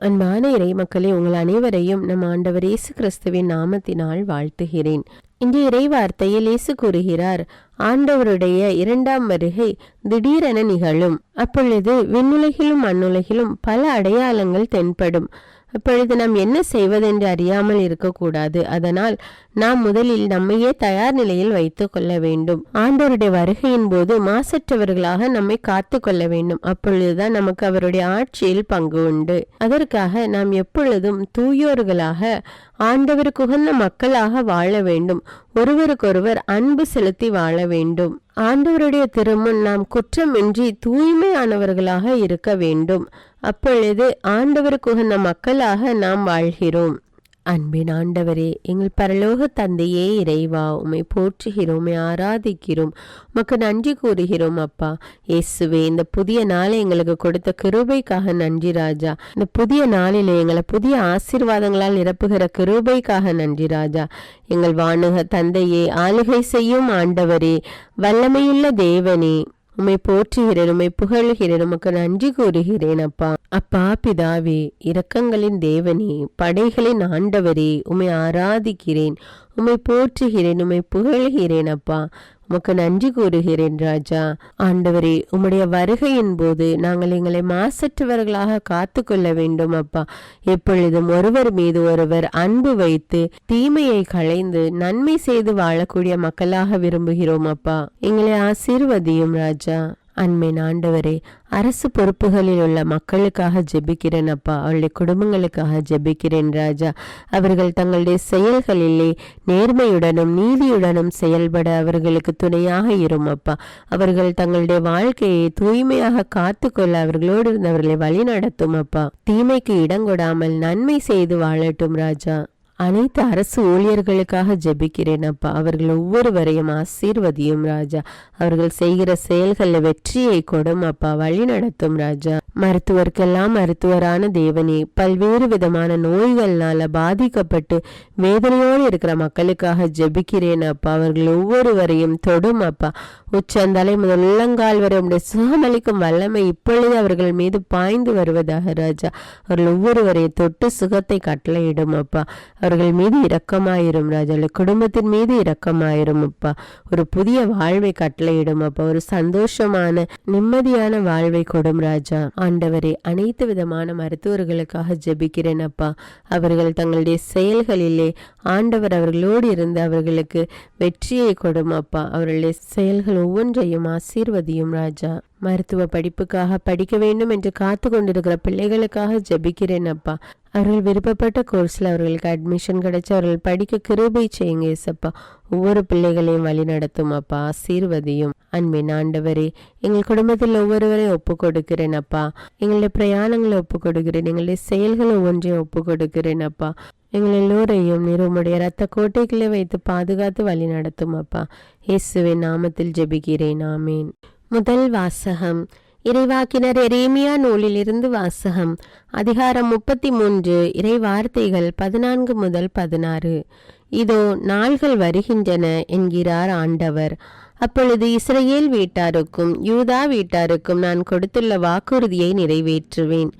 அன்பான இறை மக்களே உங்கள் அனைவரையும் நம் ஆண்டவர் இயேசு கிறிஸ்துவின் நாமத்தினால் வாழ்த்துகிறேன். இன்று இறை வார்த்தையில் இயேசு கூறுகிறார் ஆண்டவருடைய இரண்டாம் வருகை திடீரென நிகழும். அப்பொழுது விண்ணுலகிலும் மண்ணுலகிலும் பல அடையாளங்கள் தென்படும். அப்பொழுது நாம் என்ன செய்வதென்று அறியாமல் இருக்கக்கூடாது. அதனால் நாம் முதலில் நம்மையே தயார் நிலையில் வைத்துக் கொள்ள வேண்டும். ஆண்டவருடைய வருகையின் போது மாசற்றவர்களாக நம்மை காத்து கொள்ள வேண்டும். அப்பொழுதுதான் நமக்கு அவருடைய ஆட்சியில் பங்கு உண்டு. அதற்காக நாம் எப்பொழுதும் தூயோர்களாக ஆண்டவருக்கு உகந்த மக்களாக வாழ வேண்டும். ஒருவருக்கொருவர் அன்பு செலுத்தி வாழ வேண்டும். ஆண்டவருடைய திருமுன் நாம் குற்றமின்றி தூய்மையானவர்களாக இருக்க வேண்டும். அப்பொழுது ஆண்டவருக்கு உகந்த மக்களாக நாம் வாழ்கிறோம். அன்பின் ஆண்டவரே எங்கள் பரலோக தந்தையே இறைவா உம்மை போற்றுகிறோம் ஆராதிக்கிறோம் உமக்கு நன்றி கூறுகிறோம் அப்பா. இயேசுவே இந்த புதிய நாளை எங்களுக்கு கொடுத்த கிருபைக்காக நன்றி ராஜா. இந்த புதிய நாளில் எங்களை புதிய ஆசீர்வாதங்களால் நிரப்புகிற கிருபைக்காக நன்றி ராஜா. எங்கள் வானுக தந்தையே ஆளுகை செய்யும் ஆண்டவரே வல்லமையுள்ள தேவனே. உம்மை போற்றுகிறேன் உம்மை புகழ்கிறேன் உமக்கு நன்றி கூறுகிறேன் அப்பா. அப்பா பிதாவே இரக்கங்களின் தேவனே படைகளின் ஆண்டவரே உம்மை ஆராதிக்கிறேன் உம்மை போற்றுகிறேன் உம்மை புகழ்கிறேன் அப்பா. உமக்கு நன்றி கூறுகிறேன் ராஜா. ஆண்டவரே உம்முடைய வருகையின் போது நாங்கள் எங்களை மாசற்றவர்களாக காத்து கொள்ள வேண்டும் அப்பா. எப்பொழுதும் ஒருவர் மீது ஒருவர் அன்பு வைத்து தீமையை களைந்து நன்மை செய்து வாழக்கூடிய மக்களாக விரும்புகிறோம் அப்பா. எங்களை ஆசீர்வதியும் ராஜா. அன்பின் ஆண்டவரே அரசு பொறுப்புகளில் உள்ள மக்களுக்காக ஜெபிக்கிறேன் அப்பா. அவருடைய குடும்பங்களுக்காக ஜெபிக்கிறேன் ராஜா. அவர்கள் தங்களுடைய செயல்களிலே நேர்மையுடனும் நீதியுடனும் செயல்பட அவர்களுக்கு துணையாக இரும் அப்பா. அவர்கள் தங்களுடைய வாழ்க்கையை தூய்மையாக காத்துக்கொள்ள அவர்களோடு இருந்தவர்களை வழி நடத்தும் அப்பா. தீமைக்கு இடங்கொடாமல் நன்மை செய்து வாழட்டும் ராஜா. அனைத்து அரசு ஊழியர்களுக்காக ஜெபிக்கிறேன் அப்பா. அவர்கள் ஒவ்வொருவரையும் ஆசீர்வதியும் ராஜா. அவர்கள் செய்கிற செயல்களில் வெற்றியை கொடும் அப்பா. வழி நடத்தும் ராஜா. மருத்துவர்க்கெல்லாம் மருத்துவரான தேவனே பல்வேறு விதமான நோய்கள்னால பாதிக்கப்பட்டு வேதனையோடு இருக்கிற மக்களுக்காக ஜெபிக்கிறேன் அப்பா. அவர்கள் ஒவ்வொருவரையும் தொடும் அப்பா. உச்சந்தலை முதல் உள்ளங்கால் வரை உடைய சுகமளிக்கும் வல்லமை இப்பொழுது அவர்கள் மீது பாய்ந்து வருவதாக ராஜா. அவர்கள் ஒவ்வொருவரையும் தொட்டு சுகத்தை கட்டளையிடும் அப்பா. அவர்கள் மீது இரக்கமாயிரும் ராஜா குடும்பத்தின் மீது இரக்கமாயிரும் அப்பா. ஒரு புதிய வாழ்வை கட்டளையிடும் அப்பா. ஒரு சந்தோஷமான நிம்மதியான வாழ்வை கொடும் ராஜா. ஆண்டவரே அனைத்து விதமான மருத்துவர்களுக்காக ஜெபிக்கிறேன் அப்பா. அவர்கள் தங்களுடைய செயல்களிலே ஆண்டவர் அவர்களோடு இருந்து அவர்களுக்கு வெற்றியை கொடும் அப்பா. அவர்களுடைய செயல்கள் ஒவ்வொன்றையும் ஆசீர்வதியும் ராஜா. மருத்துவ படிப்புக்காக படிக்க வேண்டும் என்று காத்து கொண்டிருக்கிற பிள்ளைகளுக்காக ஜபிக்கிறேன் அப்பா. அவர்கள் விருப்பப்பட்ட கோர்ஸில் அவர்களுக்கு அட்மிஷன் கிடைச்சி அவர்கள் படிக்க கிருபை செய்யுங்க ஏசப்பா. ஒவ்வொரு பிள்ளைகளையும் வழி நடத்தும் அப்பா. ஆசீர்வதியும். அன்பின் ஆண்டவரே எங்கள் குடும்பத்தில் ஒவ்வொருவரையும் ஒப்பு கொடுக்கிறேன் அப்பா. எங்களுடைய பிரயாணங்களை ஒப்பு கொடுக்கிறேன் எங்களுடைய செயல்களை ஒவ்வொன்றையும் ஒப்பு கொடுக்கிறேன் அப்பா. எங்கள் எல்லோரையும் நிறுவனுடைய இரத்த கோட்டைகளை வைத்து பாதுகாத்து வழி நடத்தும் அப்பா. இயேசுவின் நாமத்தில் ஜெபிக்கிறேன். ஆமேன். முதல் வாசகம். இறைவாக்கினர் எரேமியா நூலிலிருந்து வாசகம். அதிகாரம் முப்பத்தி மூன்று இறை வார்த்தைகள் பதினான்கு முதல் பதினாறு. இதோ நாள்கள் வருகின்றன என்கிறார் ஆண்டவர். அப்பொழுது இஸ்ரேல் வீட்டாருக்கும் யூதா வீட்டாருக்கும் நான் கொடுத்துள்ள வாக்குறுதியை நிறைவேற்றுவேன்.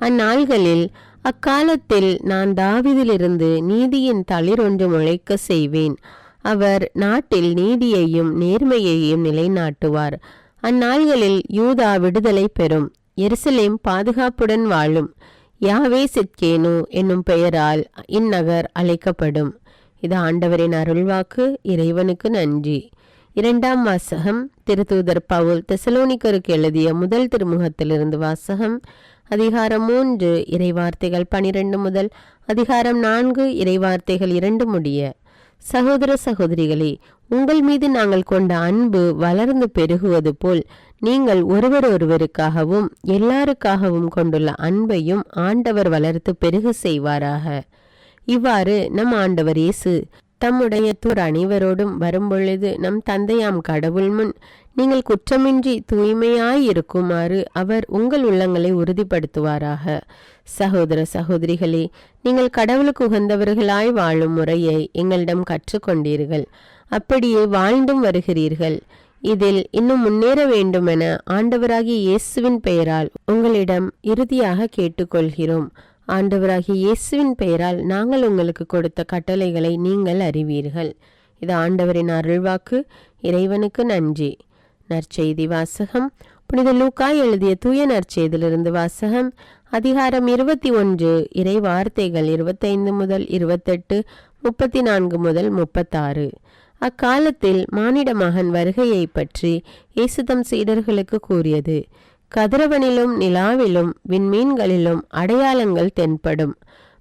அந்நாள்களில் அக்காலத்தில் நான் தாவிதிலிருந்து நீதியின் தளிர் ஒன்று முளைக்க செய்வேன். அவர் நாட்டில் நீதியையும் நேர்மையையும் நிலைநாட்டுவார். அந்நாள்களில் யூதா விடுதலை பெறும். எருசலேம் பாதுகாப்புடன் வாழும். யாவே சித்கேனு என்னும் பெயரால் இந்நகர் அழைக்கப்படும். இது ஆண்டவரின் அருள்வாக்கு. இறைவனுக்கு நன்றி. இரண்டாம் வாசகம். திருத்தூதர் பவுல் தெசலோனிக்கருக்கு எழுதிய முதல் திருமுகத்திலிருந்து வாசகம். அதிகாரம் மூன்று. இறைவார்த்தைகள் பனிரெண்டு முதல் அதிகாரம் நான்கு. இறைவார்த்தைகள் இரண்டு முடிய. சகோதர சகோதரிகளே உங்கள் மீது நாங்கள் கொண்ட அன்பு வளர்ந்து பெருகுவது போல் நீங்கள் ஒருவர் ஒருவருக்காகவும் எல்லாருக்காகவும் கொண்டுள்ள அன்பையும் ஆண்டவர் வளர்த்து பெருக செய்வாராக. இவ்வாறு நம் ஆண்டவர் இயேசு தம்முடைய தூர் அனைவரோடும் வரும்பொழுது நம் தந்தையாம் கடவுள் முன் நீங்கள் குற்றமின்றி தூய்மையாயிருக்குமாறு அவர் உங்கள் உள்ளங்களை உறுதிப்படுத்துவாராக. சகோதர சகோதரிகளே நீங்கள் கடவுளுக்கு உகந்தவர்களாய் வாழும் முறையை எங்களிடம் கற்றுக்கொண்டீர்கள். அப்படியே வாழ்ந்தும் வருகிறீர்கள். இதில் இன்னும் முன்னேற வேண்டுமென ஆண்டவராகிய இயேசுவின் பெயரால் உங்களிடம் இறுதியாக கேட்டுக்கொள்கிறோம். ஆண்டவராகிய இயேசுவின் பெயரால் நாங்கள் உங்களுக்கு கொடுத்த கட்டளைகளை நீங்கள் அறிவீர்கள். இது ஆண்டவரின் அருள்வாக்கு இறைவனுக்கு நன்றி. நற்செய்தி வாசகம். புனித லூக்கா எழுதிய தூய நற்செய்தியிலிருந்து வாசகம். அதிகாரம் இருபத்தி ஒன்று இறை வார்த்தைகள் இருபத்தைந்து முதல் இருபத்தெட்டு முப்பத்தி நான்கு முதல் முப்பத்தாறு. அக்காலத்தில் மானிட மகன் வருகையை பற்றி இயேசுதம் சீடர்களுக்கு கூறியது. கதிரவனிலும் நிலாவிலும் விண்மீன்களிலும் அடையாளங்கள் தென்படும்.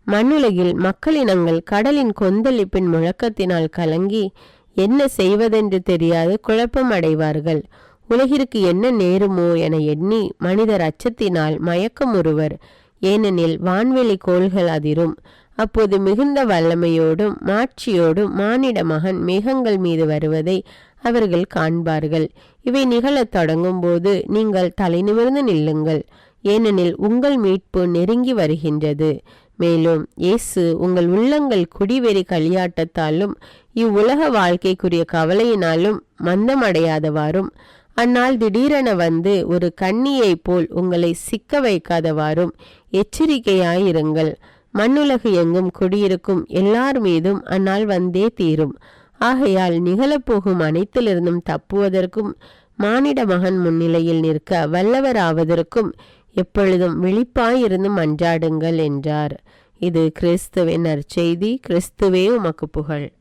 மண்ணுலகில் மக்களினங்கள் கடலின் கொந்தளிப்பின் முழக்கத்தினால் கலங்கி என்ன செய்வதென்று தெரியாது குழப்பம் அடைவார்கள். உலகிற்கு என்ன நேருமோ என எண்ணி மனிதர் அச்சத்தினால் மயக்கம் ஒருவர். ஏனெனில் வான்வெளி கோள்கள் அதிரும். அப்போது மிகுந்த வல்லமையோடும் மாட்சியோடும் மானிட மகன் மேகங்கள் மீது வருவதை அவர்கள் காண்பார்கள். இவை நிகழத் தொடங்கும் போது நீங்கள் தலைநிமிர்ந்து நில்லுங்கள். ஏனெனில் உங்கள் மீட்பு நெருங்கி வருகின்றது. மேலும் இயேசு உங்கள் உள்ளங்கள் குடிவெறி களியாட்டத்தாலும் இவ்வுலக வாழ்க்கைக்குரிய கவலையினாலும் மந்தமடையாதவாறும் அந்நாள் திடீரென வந்து ஒரு கண்ணியை போல் உங்களை சிக்க வைக்காதவாறும் எச்சரிக்கையாயிருங்கள். மண்ணுலகு எங்கும் குடியிருக்கும் எல்லார் மீதும் அந்நாள் வந்தே தீரும். ஆகையால் நிகழப்போகும் அனைத்திலிருந்தும் தப்புவதற்கும் மானிட மகன் முன்னிலையில் நிற்க வல்லவராவதற்கும் எப்பொழுதும் விழிப்பாயிருந்து மன்றாடுங்கள் என்றார். இது கிறிஸ்துவின் நற்செய்தி. கிறிஸ்துவே உமக்கு புகழ்.